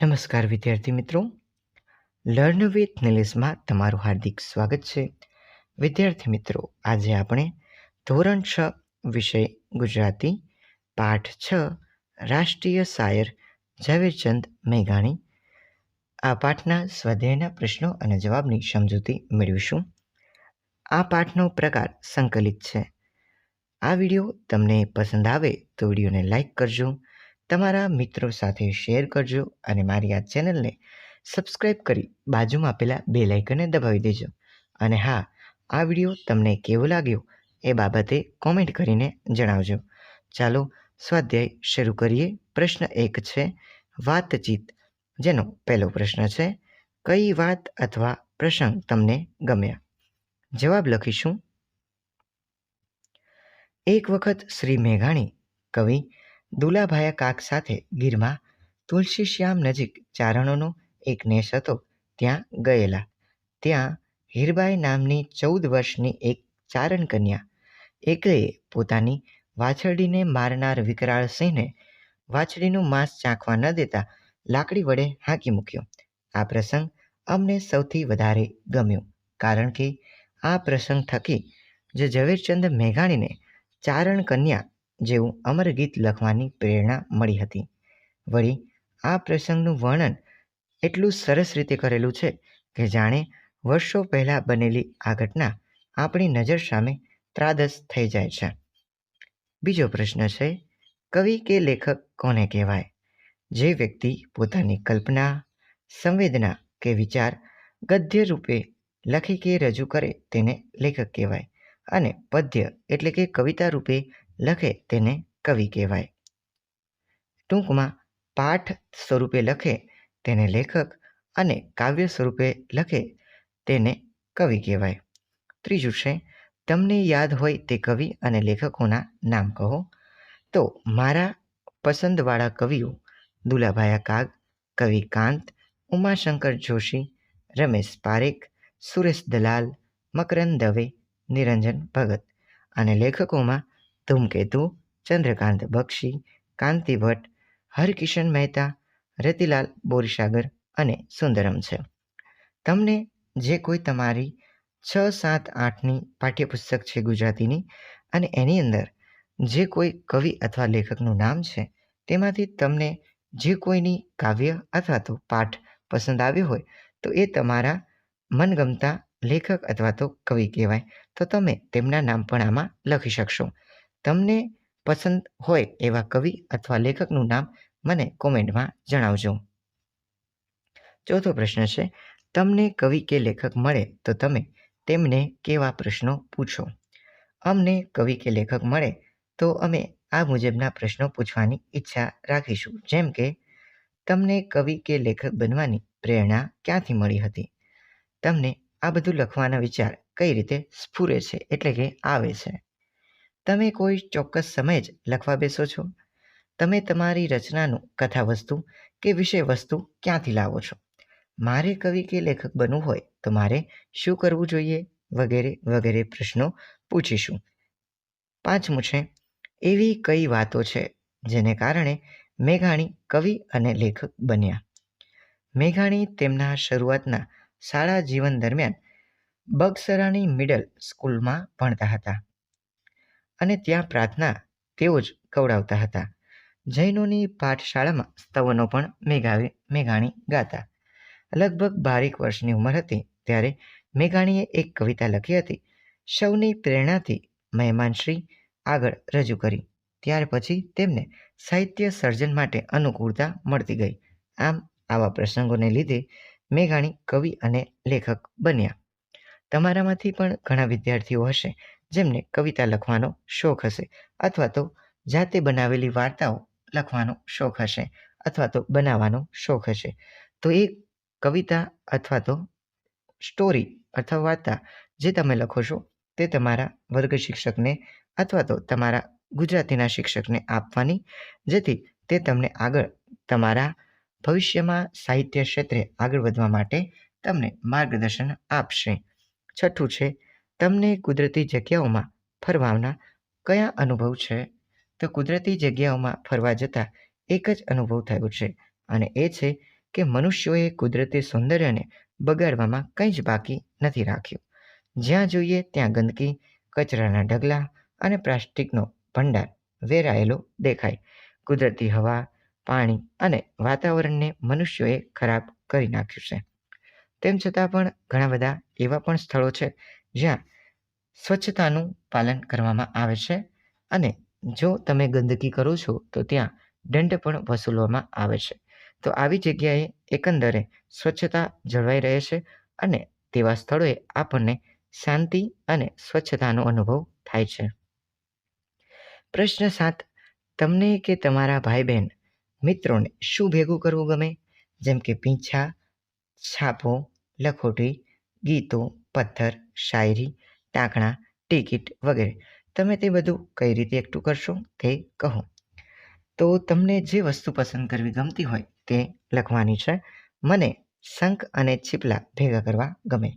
નમસ્કાર, વિદ્યાર્થી મિત્રો. લર્ન વિથ નિલેશમાં તમારું હાર્દિક સ્વાગત છે. વિદ્યાર્થી મિત્રો, આજે આપણે ધોરણ છ વિષય ગુજરાતી, પાઠ છ રાષ્ટ્રીય શાયર ઝવેરચંદ મેઘાણી. આ પાઠના સ્વાધ્યાયના પ્રશ્નો અને જવાબની સમજૂતી મેળવીશું. આ પાઠનો પ્રકાર સંકલિત છે. આ વીડિયો તમને પસંદ આવે તો વિડીયોને લાઇક કરજો તમારા મિત્રો સાથે શેર કરજો અને મારી આ ચેનલને સબસ્ક્રાઈબ કરી બાજુમાં આપેલા બે લાઇકનને દબાવી દેજો. અને હા, આ વીડિયો તમને કેવો લાગ્યો એ બાબતે કોમેન્ટ કરીને જણાવજો. ચાલો, સ્વાધ્યાય શરૂ કરીએ. પ્રશ્ન એક છે, વાતચીત જેનો પહેલો પ્રશ્ન છે, કઈ વાત અથવા પ્રસંગ તમને ગમ્યા? જવાબ લખીશું. એક વખત શ્રી મેઘાણી કવિ દુલાભાયા કાક સાથે ગીરમાં તુલસી શ્યામ નજીક ચારણોનો એક નેસ હતો. ત્યાં ગયેલા. ત્યાં હીરબાઈ નામની ચૌદ વર્ષની એક ચારણ કન્યા એકલે પોતાની વાછરડીને મારનાર વિકરાળ સિંહને વાછડીનું માંસ ચાખવા ન દેતા લાકડી વડે હાંકી મૂક્યો. આ પ્રસંગ અમને સૌથી વધારે ગમ્યો કારણ કે આ પ્રસંગ થકી જે ઝવેરચંદ મેઘાણીને ચારણ કન્યા જેવું અમર ગીત લખવાની પ્રેરણા મળી હતી. વળી, આ પ્રસંગનું વર્ણન એટલું સરસ રીતે કરેલું છે કે જાણે વર્ષો પહેલાં બનેલી આ ઘટના આપણી નજર સામે ત્રાદસ થઈ જાય છે. બીજો પ્રશ્ન છે, કવિ કે લેખક કોને કહેવાય? જે વ્યક્તિ પોતાની કલ્પના, સંવેદના કે વિચાર ગદ્ય રૂપે લખી કે રજૂ કરે તેને લેખક કહેવાય અને પદ્ય એટલે કે કવિતા રૂપે લખે તેને કવિ કહેવાય. ટૂંકમાં પાઠ સ્વરૂપે લખે તેને લેખક અને કાવ્ય સ્વરૂપે લખે તેને કવિ કહેવાય. ત્રીજું છે, તમને યાદ હોય તે કવિ અને લેખકોના નામ કહો. તો મારા પસંદવાળા કવિઓ, દુલાભાયા કાગ, કવિ કાંત, ઉમાશંકર જોશી, રમેશ પારેખ, સુરેશ દલાલ, મકરંદ દવે, નિરંજન ભગત અને લેખકોમાં ધૂમકેતુ ચંદ્રકાંત બક્ષી કાંતિ ભટ્ટ હરકિશન મહેતા, રતિલાલ બોરીસાગર અને સુંદરમ છે. તમને જે કોઈ તમારી છ, સાત, આઠની પાઠ્યપુસ્તક છે ગુજરાતીની અને એની અંદર જે કોઈ કવિ અથવા લેખકનું નામ છે, તેમાંથી તમને જે કોઈની કાવ્ય અથવા તો પાઠ પસંદ આવ્યો હોય, તો એ તમારા મનગમતા લેખક અથવા તો કવિ કહેવાય. તો તમે તેમના નામ પણ આમાં લખી શકશો. તમને પસંદ હોય એવા કવિ અથવા લેખકનું નામ મને કોમેન્ટમાં જણાવજો. ચોથો પ્રશ્ન છે, તમને કવિ કે લેખક મળે તો તમે તેમને કેવા પ્રશ્નો પૂછો? અમને કવિ કે લેખક મળે તો અમે આ મુજબના પ્રશ્નો પૂછવાની ઈચ્છા રાખીશું. જેમ કે, તમને કવિ કે લેખક બનવાની પ્રેરણા ક્યાંથી મળી હતી? તમને આ બધું લખવાના વિચાર કઈ રીતે સ્ફુરે છે? એટલે કે આવે છે? તમે કોઈ ચોક્કસ સમયે જ લખવા બેસો છો? તમે તમારી રચનાનું કથા વસ્તુ કે વિષય વસ્તુ ક્યાંથી લાવો છો? મારે કવિ કે લેખક બનવું હોય તો મારે શું કરવું જોઈએ? વગેરે વગેરે પ્રશ્નો પૂછીશું. પાંચમું છે, એવી કઈ વાતો છે જેને કારણે મેઘાણી કવિ અને લેખક બન્યા? મેઘાણી તેમના શરૂઆતના શાળા જીવન દરમિયાન બગસરાની મિડલ સ્કૂલમાં ભણતા હતા. અને ત્યાં પ્રાર્થના તેઓ જ કવડાવતા હતા. જૈનોની પાઠશાળામાં સ્તવનો પણ મેઘાવી મેઘાણી ગાતા. લગભગ બારેક વર્ષની ઉંમર હતી ત્યારે મેઘાણીએ એક કવિતા લખી હતી સૌની પ્રેરણાથી મહેમાનશ્રી આગળ રજૂ કરી. ત્યાર પછી તેમને સાહિત્ય સર્જન માટે અનુકૂળતા મળતી ગઈ. આમ આવા પ્રસંગોને લીધે મેઘાણી કવિ અને લેખક બન્યા. તમારામાંથી પણ ઘણા વિદ્યાર્થીઓ હશે જેમને કવિતા લખવાનો શોખ હશે અથવા તો જાતે બનાવેલી વાર્તાઓ લખવાનો શોખ હશે અથવા તો બનાવવાનો શોખ હશે. તો એ કવિતા અથવા તો સ્ટોરી અથવા વાર્તા જે તમે લખો છો તે તમારા વર્ગ શિક્ષકને અથવા તો તમારા ગુજરાતીના શિક્ષકને આપવાની જેથી તે તમને આગળ તમારા ભવિષ્યમાં સાહિત્ય ક્ષેત્રે આગળ વધવા માટે તમને માર્ગદર્શન આપશે. છઠ્ઠું છે તમને કુદરતી જગ્યાઓમાં ફરવાના કયા અનુભવ છે? તો કુદરતી જગ્યાઓમાં ફરવા જતાં એક જ અનુભવ થયો છે અને એ છે કે મનુષ્યોએ કુદરતી સૌંદર્યને બગાડવામાં કંઈ જ બાકી નથી રાખ્યું. જ્યાં જોઈએ ત્યાં ગંદકી, કચરાના ઢગલા અને પ્લાસ્ટિકનો ભંડાર વેરાયેલો દેખાય. કુદરતી હવા, પાણી અને વાતાવરણને મનુષ્યોએ ખરાબ કરી નાખ્યું છે. તેમ છતાં પણ ઘણા બધા એવા પણ સ્થળો છે જ્યાં સ્વચ્છતાનું પાલન કરવામાં આવે છે અને જો તમે ગંદકી કરો છો, તો ત્યાં દંડ પણ વસૂલવામાં આવે છે. તો આવી જગ્યાએ એકંદરે સ્વચ્છતા જળવાઈ રહે છે અને તેવા સ્થળોએ આપણને શાંતિ અને સ્વચ્છતાનો અનુભવ થાય છે. પ્રશ્ન સાત, તમને કે તમારા ભાઈ બહેન મિત્રોને શું ભેગું કરવું ગમે? જેમ કે પીંછા, છાપો, લખોટી, ગીતો પથ્થર, શાયરી, ટાંકણા, ટિકિટ વગેરે. તમે તે બધું કઈ રીતે એકઠું કરશો તે કહો. તો તમને જે વસ્તુ પસંદ કરવી ગમતી હોય તે લખવાની છે. મને શંખ અને છીપલા ભેગા કરવા ગમે.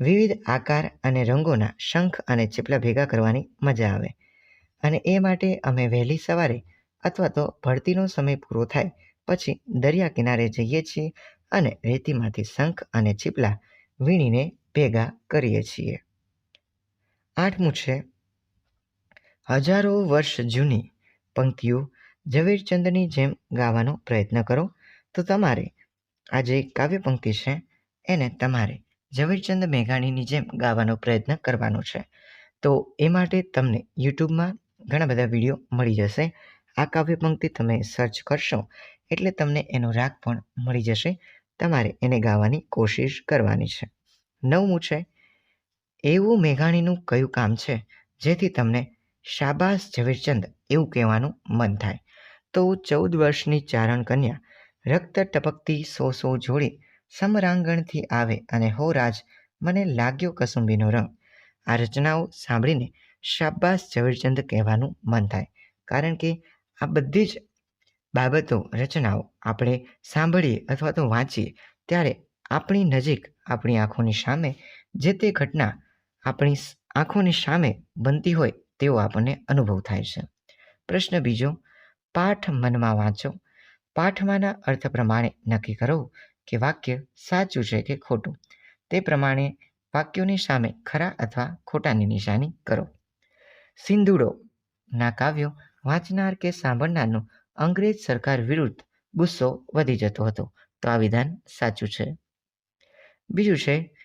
વિવિધ આકાર અને રંગોના શંખ અને છીપલા ભેગા કરવાની મજા આવે. અને એ માટે અમે વહેલી સવારે અથવા તો ભરતીનો સમય પૂરો થાય પછી દરિયા કિનારે જઈએ છીએ અને રેતીમાંથી શંખ અને છીપલા વીણીને ભેગા કરીએ છીએ. આઠમું છે, હજારો વર્ષ જૂની પંક્તિઓ ઝવેરચંદની જેમ ગાવાનો પ્રયત્ન કરો. તો તમારે આ જે કાવ્ય પંક્તિ છે, એને તમારે ઝવેરચંદ મેઘાણીની જેમ ગાવાનો પ્રયત્ન કરવાનો છે. તો એ માટે તમને યુટ્યુબમાં ઘણા બધા વીડિયો મળી જશે. આ કાવ્ય પંક્તિ તમે સર્ચ કરશો એટલે તમને એનો રાગ પણ મળી જશે. તમારે એને ગાવાની કોશિશ કરવાની છે. નવમું છે, એવું મેઘાણીનું કયું કામ છે, જેથી તમને શાબાશ ઝવેરચંદ એવું કહેવાનું મન થાય. તો ચૌદ વર્ષની ચારણ કન્યા રક્ત ટપકતી સો સો જોડી સમરાંગણથી આવે અને હો રાજ, મને લાગ્યો કસુંબીનો રંગ. આ રચનાઓ સાંભળીને શાબાશ ઝવેરચંદ કહેવાનું મન થાય, કારણ કે આ બધી જ બાબતો, રચનાઓ આપણે સાંભળીએ અથવા તો વાંચીએ, ત્યારે આપણી નજીક આપણી આંખોની સામે જે તે ઘટના આપણી આંખોની સામે બનતી હોય તેવો આપણને અનુભવ થાય છે. પ્રશ્ન બીજો, પાઠ મનમાં વાંચો. પાઠમાંના અર્થ પ્રમાણે નક્કી કરો કે વાક્ય સાચું છે કે ખોટું. તે પ્રમાણે વાક્યોની સામે ખરા અથવા ખોટાની નિશાની કરો. સિંધુડો કાવ્યો વાંચનાર કે સાંભળનારનો અંગ્રેજ સરકાર વિરુદ્ધ ગુસ્સો વધી જતો હતો. તો આ વિધાન સાચું છે. બીજું છે,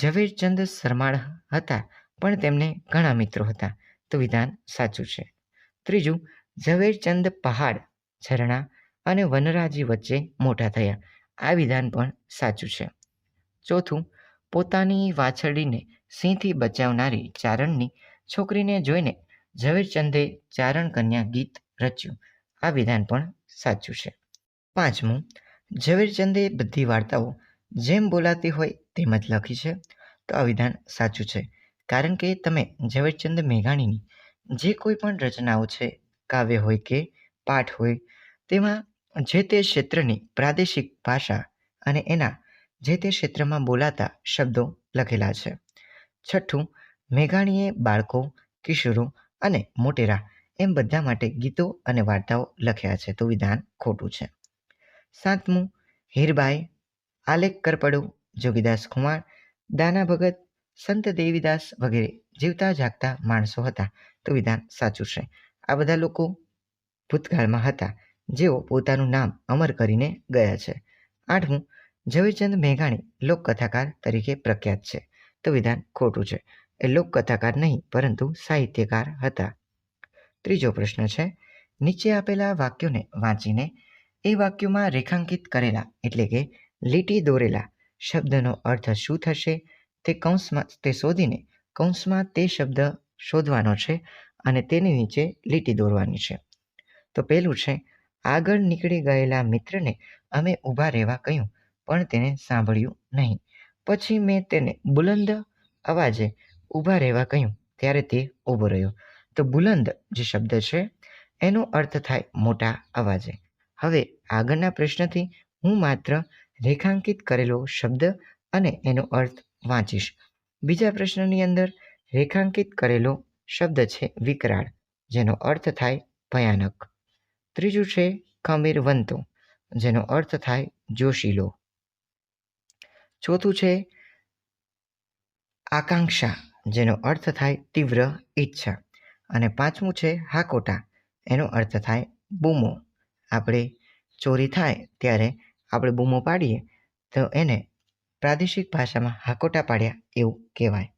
ઝવેરચંદ શરમાળ હતા, પણ તેમને ઘણા મિત્રો હતા. તો વિધાન સાચું છે. ત્રીજું, ઝવેરચંદ પહાડ, ઝરણા અને વનરાજી વચ્ચે મોટા થયા. આ વિધાન પણ સાચું છે. ચોથું, પોતાની વાછરડીને સિંહથી બચાવનારી ચારણની છોકરીને જોઈને ઝવેરચંદે ચારણ કન્યા ગીત રચ્યું. આ વિધાન પણ સાચું છે. પાંચમું, ઝવેરચંદે બધી વાર્તાઓ જેમ બોલાતી હોય તેમ જ લખી છે. તો આ વિધાન સાચું છે. કારણ કે તમે ઝવેરચંદ મેઘાણીની જે કોઈ પણ રચનાઓ છે, કાવ્ય હોય કે પાઠ હોય, તેમાં જે તે ક્ષેત્રની પ્રાદેશિક ભાષા અને એના જે તે ક્ષેત્રમાં બોલાતા શબ્દો લખેલા છે. છઠ્ઠું, મેઘાણીએ બાળકો, કિશોરો અને મોટેરા એમ બધા માટે ગીતો અને વાર્તાઓ લખ્યા છે. તો વિધાન ખોટું છે. સાતમું, હીરબાઈ આલેખ કરપડો જોગીદાસ કુમાર દાના ભગત, સંત દેવીદાસ વગેરે જીવતા જાગતા માણસો હતા. તો વિધાન સાચું છે. આ બધા લોકો ભૂતકાળમાં હતા. જેઓ પોતાનું નામ અમર કરીને ગયા છે. આઠમું, ઝવેરચંદ મેઘાણી લોકકથાકાર તરીકે પ્રખ્યાત છે. તો વિધાન ખોટું છે. એ લોકકથાકાર નહીં, પરંતુ સાહિત્યકાર હતા. ત્રીજો પ્રશ્ન છે. નીચે આપેલા વાક્યોને વાંચીને એ વાક્યોમાં રેખાંકિત કરેલા એટલે કે લીટી દોરેલા શબ્દનો અર્થ શું થશે? તે કૌંસમાં, તે શોધીને કૌંસમાં તે શબ્દ શોધવાનો છે અને તેની નીચે લીટી દોરવાની છે. તો પહેલું છે, આગળ નીકળી ગયેલા મિત્રને અમે ઊભા રહેવા કહ્યું, પણ તેને સાંભળ્યું નહીં. પછી મેં તેને બુલંદ અવાજે ઊભા રહેવા કહ્યું, ત્યારે તે ઊભો રહ્યો. તો બુલંદ જે શબ્દ છે, એનો અર્થ થાય મોટા અવાજે. હવે આગળના પ્રશ્નથી હું માત્ર રેખાંકિત કરેલો શબ્દ અને એનો અર્થ વાંચીશ. બીજા પ્રશ્નની અંદર, રેખાંકિત કરેલો શબ્દ છે વિકરાળ, જેનો અર્થ થાય ભયાનક. ત્રીજું છે ખમીરવંતો, જેનો અર્થ થાય જોશીલો. ચોથું છે આકાંક્ષા, જેનો અર્થ થાય તીવ્ર ઈચ્છા. અને પાંચમું છે હાકોટા, એનો અર્થ થાય બૂમો. આપણે ચોરી થાય ત્યારે આપણે બૂમો પાડીએ, તો એને પ્રાદેશિક ભાષામાં હાકોટા પાડ્યા એવું કહેવાય.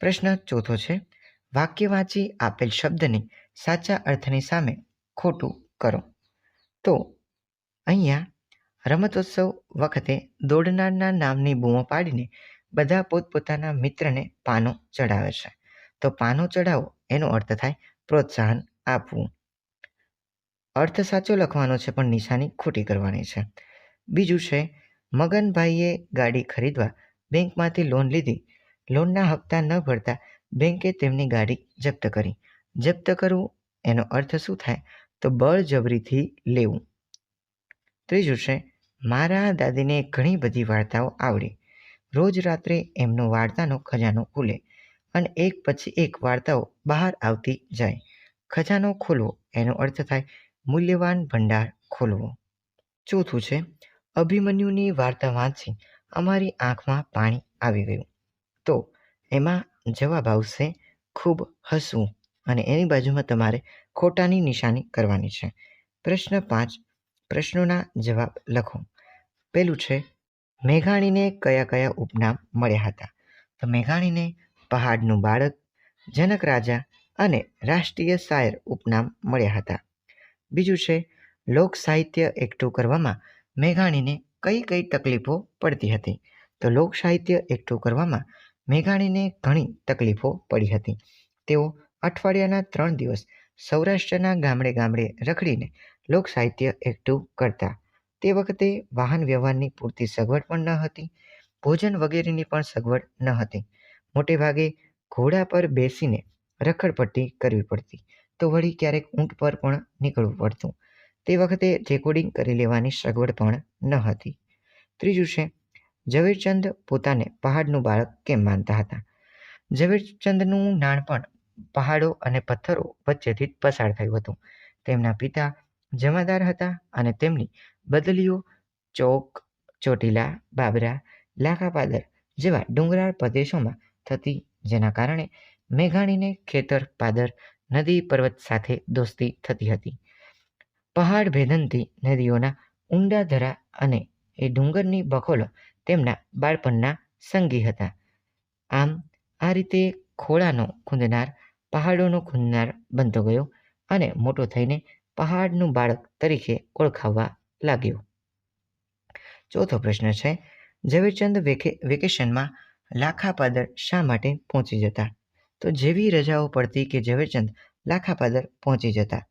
પ્રશ્ન ચોથો છે, વાક્ય વાંચી આપેલ શબ્દની સાચા અર્થની સામે ખોટું કરો. તો અહીંયા રમતોત્સવ વખતે દોડનારના નામની બૂમો પાડીને બધા પોતપોતાના મિત્રને પાનો ચડાવે છે. તો પાનો ચડાવો એનો અર્થ થાય પ્રોત્સાહન આપવું. અર્થ સાચો લખવાનો છે, પણ નિશાની ખોટી કરવાની છે. બીજું છે, મગનભાઈએ ગાડી ખરીદવા બેંકમાંથી લોન લીધી. લોનના હપ્તા ન ભરતા બેંકે તેમની ગાડી જપ્ત કરી. જપ્ત કરવું એનો અર્થ શું થાય? તો બળજબરીથી લેવું. ત્રીજું છે, મારા દાદીને ઘણી બધી વાર્તાઓ આવડી. રોજ રાત્રે એમનો વાર્તાનો ખજાનો ખુલે અને એક પછી એક વાર્તાઓ બહાર આવતી જાય. ખજાનો ખોલવો, એનો અર્થ થાય મૂલ્યવાન ભંડાર ખોલવો. ચોથું છે, અભિમન્યુની વાર્તા વાંચી અમારી આંખમાં પાણી આવી ગયું. તો એમાં જવાબ આવશે, ખૂબ હસવું અને એની બાજુમાં તમારે ખોટાની નિશાની કરવાની છે. પ્રશ્ન પાંચ, પ્રશ્નોના જવાબ લખો. પેલું છે, મેઘાણીને કયા કયા ઉપનામ મળ્યા હતા? તો મેઘાણીને પહાડનું બાળક, જનક રાજા અને રાષ્ટ્રીય શાયર ઉપનામ મળ્યા હતા. બીજું છે, લોક સાહિત્ય એકઠું કરવામાં મેઘાણીને કઈ કઈ તકલીફો પડતી હતી? તો લોક સાહિત્ય એકઠું કરવામાં મેઘાણીને ઘણી તકલીફો પડી હતી. તેઓ અઠવાડિયાના ત્રણ દિવસ સૌરાષ્ટ્રના ગામડે ગામડે રખડીને લોક સાહિત્ય એકઠું કરતા. તે વખતે વાહન વ્યવહારની પૂરતી સગવડ પણ ન હતી, ભોજન વગેરેની પણ સગવડ ન હતી. મોટે ભાગે ઘોડા પર બેસીને રખડપટ્ટી કરવી પડતી. તો વળી ક્યારેક ઊંટ પર પણ નીકળવું પડતું. તે વખતે રેકોર્ડિંગ કરી લેવાની સગવડ પણ ન હતી. ત્રીજું છે, ઝવેરચંદ પોતાને પહાડનું બાળક કેમ માનતા હતા? ઝવેરચંદનું નાનપણ પહાડો અને પથ્થરો વચ્ચેથી જ પસાર થયું હતું. તેમના પિતા જમાદાર હતા અને તેમની બદલીઓ ચોક, ચોટીલા, બાબરા, લાખાપાદર જેવા ડુંગરાળ પ્રદેશોમાં થતી, જેના કારણે મેઘાણીને ખેતર પાદર નદી પર્વત સાથે દોસ્તી થતી હતી. પહાડ ભેદનથી નદીઓના ઊંડા ધરા અને એ ડુંગરની બખોલો તેમના બાળપણના સંગી હતા. આમ, આ રીતે ખોળાનો ખૂંદનાર, પહાડોનો ખૂંદનાર બનતો ગયો અને મોટો થઈને પહાડનું બાળક તરીકે ઓળખાવવા લાગ્યો. ચોથો પ્રશ્ન છે, ઝવેરચંદ વેકે વેકેશનમાં લાખાપાદર શા માટે પહોંચી જતા? તો જેવી રજાઓ પડતી કે ઝવેરચંદ લાખાપાદર પહોંચી જતા.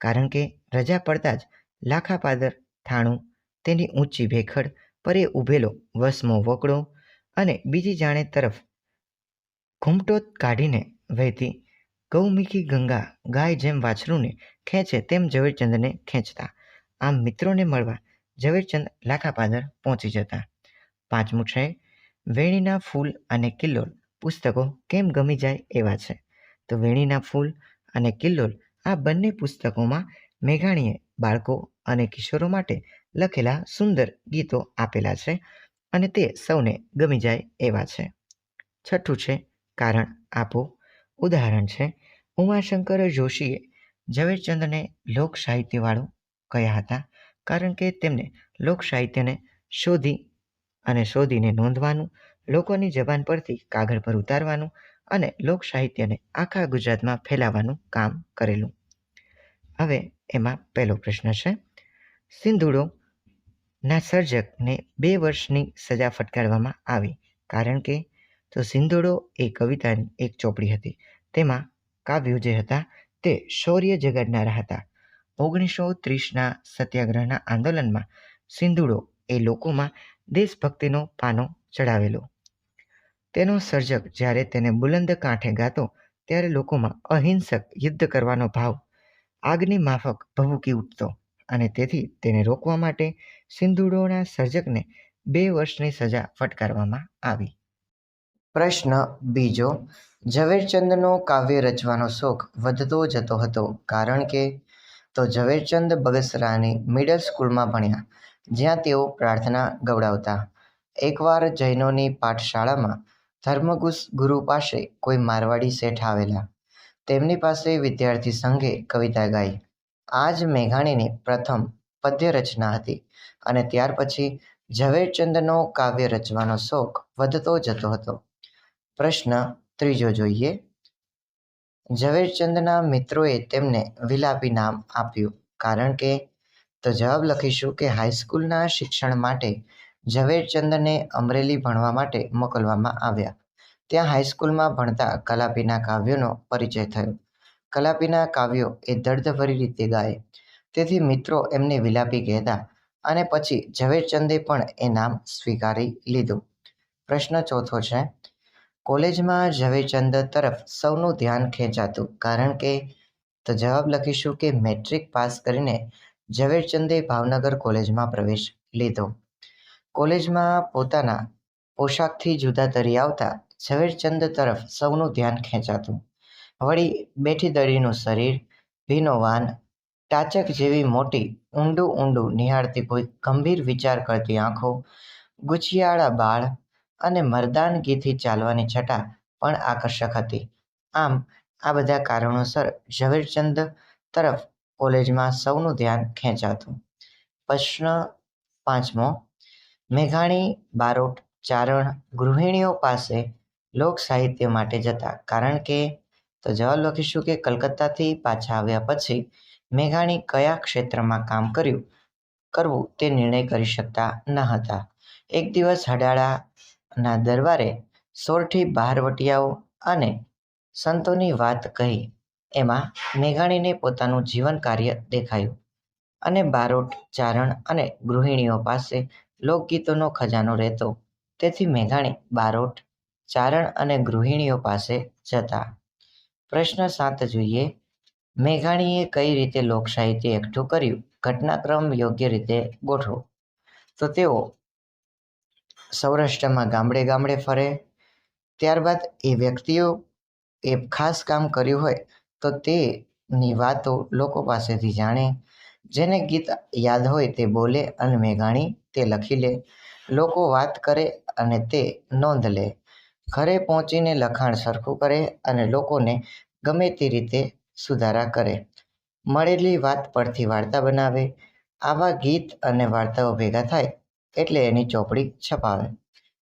કારણ કે રજા પડતા જ લાખાપાદર થાણું, તેની ઊંચી ભેખડ, પરે ઊભેલો વસમો વકડો અને બીજી જાણે તરફ ઘૂમટો કાઢીને વહેતી ગૌમુખી ગંગા ગાય જેમ વાછરુંને ખેંચે તેમ ઝવેરચંદને ખેંચતા. આમ મિત્રોને મળવા ઝવેરચંદ લાખાપાદર પહોંચી જતા. પાંચમું છે વેણીના ફૂલ અને કિલ્લોલ પુસ્તકો કેમ ગમી જાય એવા છે. તો વેણીના ફૂલ અને કિલ્લોલ આ બંને પુસ્તકોમાં મેઘાણીએ બાળકો અને કિશોરો માટે લખેલા સુંદર ગીતો આપેલા છે અને તે સૌને ગમી જાય એવા છે. છઠ્ઠું છે કારણ આપો. ઉદાહરણ છે, ઉમાશંકર જોશીએ ઝવેરચંદને લોક સાહિત્યવાળો કહ્યા હતા કારણ કે તેમને લોક સાહિત્યને શોધી અને શોધીને નોંધવાનું લોકોની જબાન પરથી કાગળ પર ઉતારવાનું અને લોક સાહિત્યને આખા ગુજરાતમાં ફેલાવવાનું કામ કરેલું. હવે એમાં પહેલો પ્રશ્ન છે. સિંધુડો ના સર્જકને બે વર્ષની સજા ફટકારવામાં આવી. કારણ કે તો સિંધુડો એ કવિતાની એક ચોપડી હતી. તેમાં કાવ્યો જે હતા તે શૌર્ય જગાડનારા હતા. ઓગણીસો ત્રીસના સત્યાગ્રહના આંદોલનમાં સિંધુડો એ લોકોમાં દેશભક્તિનો પાનો ચડાવેલો. તેનો સર્જક જ્યારે તેને બુલંદ કાંઠે ગાતો, ત્યારે લોકોમાં અહિંસક યુદ્ધ કરવાનો ભાવ આગની માફક ભભૂકી ઉઠતો અને તેથી તેને રોકવા માટે સિંધુડોના સર્જકને બે વર્ષની સજા ફટકારવામાં આવી. પ્રશ્ન બીજો, ઝવેરચંદનો કાવ્ય રચવાનો શોખ વધતો જતો હતો કારણ કે તો ઝવેરચંદ બગસરાની મિડલ સ્કૂલમાં ભણ્યા, જ્યાં તેઓ પ્રાર્થના ગવડાવતા. એકવાર જૈનોની પાઠશાળામાં ધર્મગુરુ પાસે કોઈ મારવાડી શેઠ આવેલા. તેમની પાસે વિદ્યાર્થી સંઘે કવિતા ગાઈ. આ જ મેઘાણીની પ્રથમ પદ્ય રચના હતી અને ત્યાર પછી ઝવેરચંદનો કાવ્ય રચવાનો શોખ વધતો જતો હતો. પ્રશ્ન ત્રીજો જોઈએ. ઝવેરચંદના મિત્રોએ તેમને વિલાપી નામ આપ્યું કારણ કે તો જવાબ લખીશું કે હાઈસ્કૂલના શિક્ષણ માટે ઝવેરચંદને અમરેલી ભણવા માટે મોકલવામાં આવ્યા. ત્યાં હાઈસ્કૂલમાં ભણતા કલાપીના કાવ્યોનો પરિચય થયો. કલાપીના કાવ્યો એ દર્દભરી રીતે ગાય. તેથી મિત્રો એમને વિલાપી કહેતા અને પછી ઝવેરચંદે પણ એ નામ સ્વીકારી લીધું. પ્રશ્ન ચોથો છે, કોલેજમાં ઝવેરચંદ તરફ સૌનું ધ્યાન ખેંચાતું કારણ કે તો જવાબ લખીશું કે મેટ્રિક પાસ કરીને ઝવેરચંદે ભાવનગર કોલેજમાં પ્રવેશ લીધો. કોલેજમાં પોતાના પોશાકથી જુદા તરી આવતા ઝવેરચંદ તરફ સૌનું ધ્યાન ખેંચાતું. વળી બેઠી દડીનું શરીર, ભીનો વાન, ટાચક જેવી મોટી, ઊંડું ઊંડું નિહાળતી કોઈ ગંભીર વિચાર કરતી આંખો ગુચિયાળા બાળ અને મર્દાનગીથી ચાલવાની છટા પણ આકર્ષક હતી. આમ, આ બધા કારણોસર ઝવેરચંદ તરફ કોલેજમાં સૌનું ધ્યાન ખેંચાતું. પ્રશ્ન પાંચમો મેઘાણી, બારોટ, ચારણ ગૃહિણીઓ પાસે લોક સાહિત્ય માટે જતા. કારણ કે, તો જવાબ લખીશું કે કલકત્તાથી પાછા આવ્યા પછી મેઘાણી કયા ક્ષેત્રમાં કામ કર્યું, કરવું તે નિર્ણય કરી શકતા ન હતા. એક દિવસ હડાળાના દરબારે સોરઠી બહારવટિયાઓ અને સંતોની વાત કહી. એમાં મેઘાણીને પોતાનું જીવન કાર્ય દેખાયું અને બારોટ, ચારણ અને ગૃહિણીઓ પાસે લોકગીતોનો ખજાનો રહેતો. તેથી મેઘાણી, બારોટ, ચારણ અને ગૃહિણીઓ પાસે જતા. પ્રશ્ન સાત જોઈએ, મેઘાણીએ કઈ રીતે લોકસાહિત્ય એકઠું કર્યું? ઘટનાક્રમ યોગ્ય રીતે ગોઠવો. તો તેઓ સૌરાષ્ટ્રમાં ગામડે ગામડે ફરે. ત્યારબાદ એ વ્યક્તિઓ એ ખાસ કામ કર્યું હોય તો તેની વાતો લોકો પાસેથી જાણે. જેને ગીત યાદ હોય તે બોલે અને મેઘાણી તે લખી લે. લોકો વાત કરે અને તે નોંધ લે. ઘરે પહોંચીને લખાણ સરખું કરે અને લોકોને ગમે તે રીતે સુધારા કરે. મળેલી વાત પરથી વાર્તા બનાવે. આવા ગીત અને વાર્તાઓ ભેગા થાય એટલે એની ચોપડી છપાવે.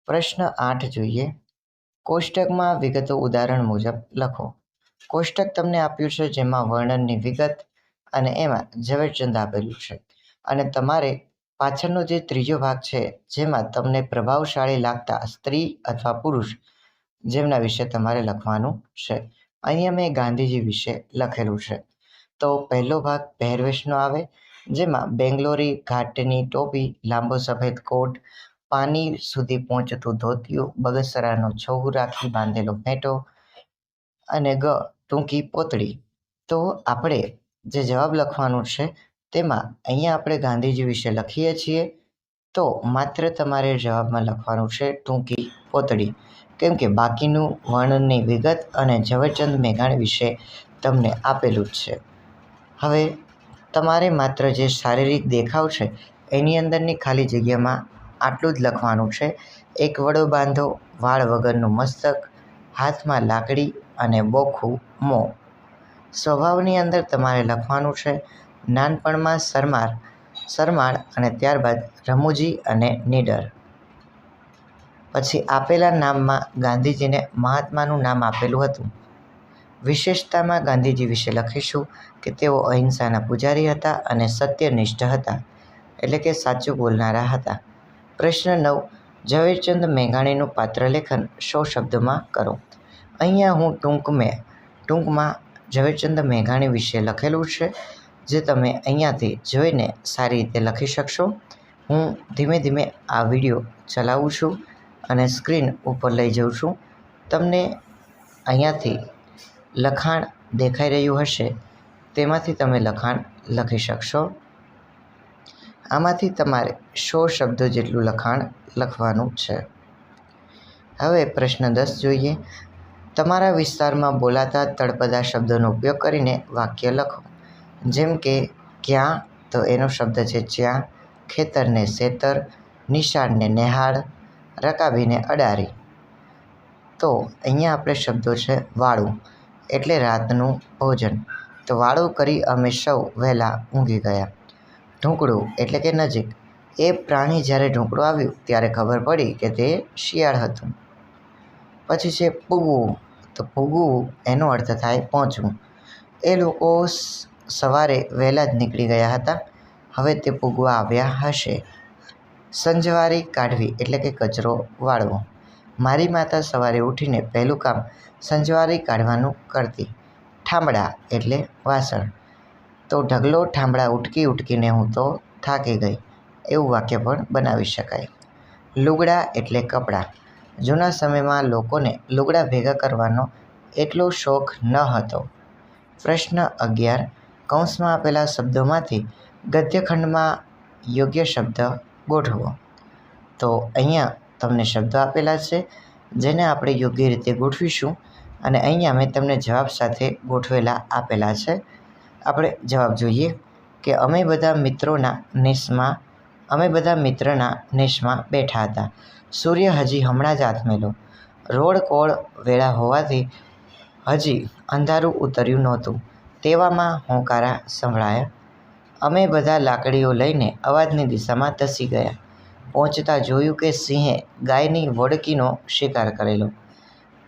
પ્રશ્ન આઠ જોઈએ. કોષ્ટકમાં વિગતો ઉદાહરણ મુજબ લખો. કોષ્ટક તમને આપ્યું છે જેમાં વર્ણનની વિગત અને એમાં ઝવેરચંદ આપેલું છે. અને તમારે પાછળનો જે ત્રીજો ભાગ છે, જેમાં તમને પ્રભાવશાળી લાગતા સ્ત્રી અથવા પુરુષ જેમના વિશે તમારે લખવાનું છે. અહીંયા મેં ગાંધીજી વિશે લખેલું છે. તો પહેલો ભાગ પહેરવેશનો આવે, જેમાં બેંગ્લોરી ઘાટની ટોપી, લાંબો સફેદ કોટ, પાની સુધી પહોંચતું ધોતિયું, બગસરાનો છવું રાખી બાંધેલો ફેંટો અને ગ ટૂંકી પોતળી. તો આપણે જે જવાબ લખવાનું છે તેમાં અહીંયા આપણે ગાંધીજી વિશે લખીએ છીએ, તો માત્ર તમારે જવાબમાં લખવાનું છે ટૂંકી પોતળી. કેમ કે બાકીનું વર્ણનની વિગત અને ઝવેરચંદ મેઘાણી વિશે તમને આપેલું જ છે. હવે, તમારે માત્ર જે શારીરિક દેખાવ છે, એની અંદરની ખાલી જગ્યામાં આટલું જ લખવાનું છે. એક વડો બાંધો, વાળ વગરનું મસ્તક, હાથમાં લાકડી અને બોખું મો. સ્વભાવની અંદર તમારે લખવાનું છે નાનપણમાં શરમાળ શરમાળ અને ત્યારબાદ રમૂજી અને નીડર. પછી આપેલા નામમાં ગાંધીજીને મહાત્માનું નામ આપેલું હતું. વિશેષતામાં ગાંધીજી વિશે લખીશું કે તેઓ અહિંસાના પૂજારી હતા અને સત્યનિષ્ઠ હતા, એટલે કે સાચું બોલનારા હતા. પ્રશ્ન નવ, ઝવેરચંદ મેઘાણીનું પાત્ર લેખન સો શબ્દમાં કરો? અહીંયા હું ટૂંક મેં ટૂંકમાં ઝવેરચંદ મેઘાણી વિશે લખેલું છે જે તમે અહીંયાથી જોઈને સારી રીતે લખી શકશો. હું ધીમે ધીમે આ વીડિયો ચલાવું છું અને સ્ક્રીન ઉપર લઈ જાઉં છું. તમને અહીંયાથી લખાણ દેખાઈ રહ્યું હશે. તેમાંથી તમે લખાણ લખી શકશો. આમાંથી તમારે સો શબ્દો જેટલું લખાણ લખવાનું છે. હવે પ્રશ્ન દસ જોઈએ. તમારા વિસ્તારમાં બોલાતા તળપદા શબ્દોનો ઉપયોગ કરીને વાક્ય લખો. જેમ કે ક્યાં, તો એનો શબ્દ છે જ્યાં, ખેતરને સેતર નિશાળને નિહાળ, રકાબીને અડારી. તો અહીંયા આપણે શબ્દો છે વાળું, એટલે રાતનું ભોજન. તો વાળું કરી અમે સૌ વહેલા ઊંઘી ગયા. ઢૂંકળું, એટલે કે નજીક. એ પ્રાણી જ્યારે ઢૂંકળું આવ્યું, ત્યારે ખબર પડી કે તે શિયાળ હતું. પછી છે પૂગવું. તો પૂગવું, એનો અર્થ થાય પહોંચવું. એ લોકો સવારે વહેલા જ નીકળી ગયા હતા. હવે તે પૂગવા આવ્યા હશે. સંજવારી કાઢવી એટલે કે કચરો વાળવો. મારી માતા સવારે ઉઠીને પહેલું કામ સંજવારી કાઢવાનું કરતી. ઠામડા એટલે વાસણ. તો ઢગલો ઠામડા ઉટકી ઉટકીને હું તો થાકી ગઈ. એવું વાક્ય પણ બનાવી શકાય. લુગડા એટલે કપડાં. જૂના સમયમાં લોકોને લુગડા ભેગા કરવાનો એટલો શોખ ન હતો. પ્રશ્ન અગિયાર કૌંસમાં આપેલા શબ્દોમાંથી ગદ્યખંડમાં યોગ્ય શબ્દ ગોઠવો. તો અહીંયા તમને શબ્દો આપેલા છે, જેને આપણે યોગ્ય રીતે ગોઠવીશું અને અહીંયા મેં તમને જવાબ સાથે ગોઠવેલા આપેલા છે. આપણે જવાબ જોઈએ કે અમે બધા મિત્રોના નેસમાં, અમે બધા મિત્રના નેસમાં બેઠા હતા. સૂર્ય હજી હમણાં જ આથમેલો. રોડ કોળ વેળા હોવાથી હજી અંધારું ઉતર્યું નહોતું. તેવામાં હોંકારા સંભળાયા. અમે બધા લાકડીઓ લઈને અવાજની દિશામાં ધસી ગયા. પહોંચતા જોયું કે સિંહે ગાયની વડકીનો શિકાર કરેલો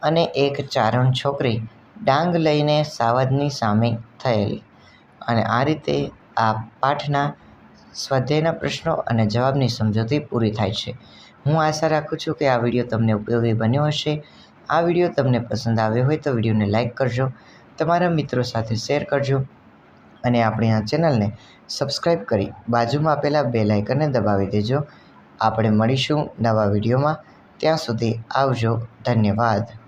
અને એક ચારણ છોકરી ડાંગ લઈને સાવધની સામે થયેલી. અને આ રીતે આ પાઠના સ્વાધ્યાયના પ્રશ્નો અને જવાબની સમજૂતી પૂરી થાય છે. હું આશા રાખું છું કે આ વીડિયો તમને ઉપયોગી બન્યો હશે. આ વીડિયો તમને પસંદ આવ્યો હોય તો વિડીયોને લાઇક કરજો. તમારા મિત્રો સાથે શેર કરજો અને આપણી આ ચેનલને સબસ્ક્રાઈબ કરી બાજુમાં આપેલા બે લાઇકનને દબાવી દેજો. આપણે મળીશું નવા વિડીયોમાં. ત્યાં સુધી આવજો. ધન્યવાદ.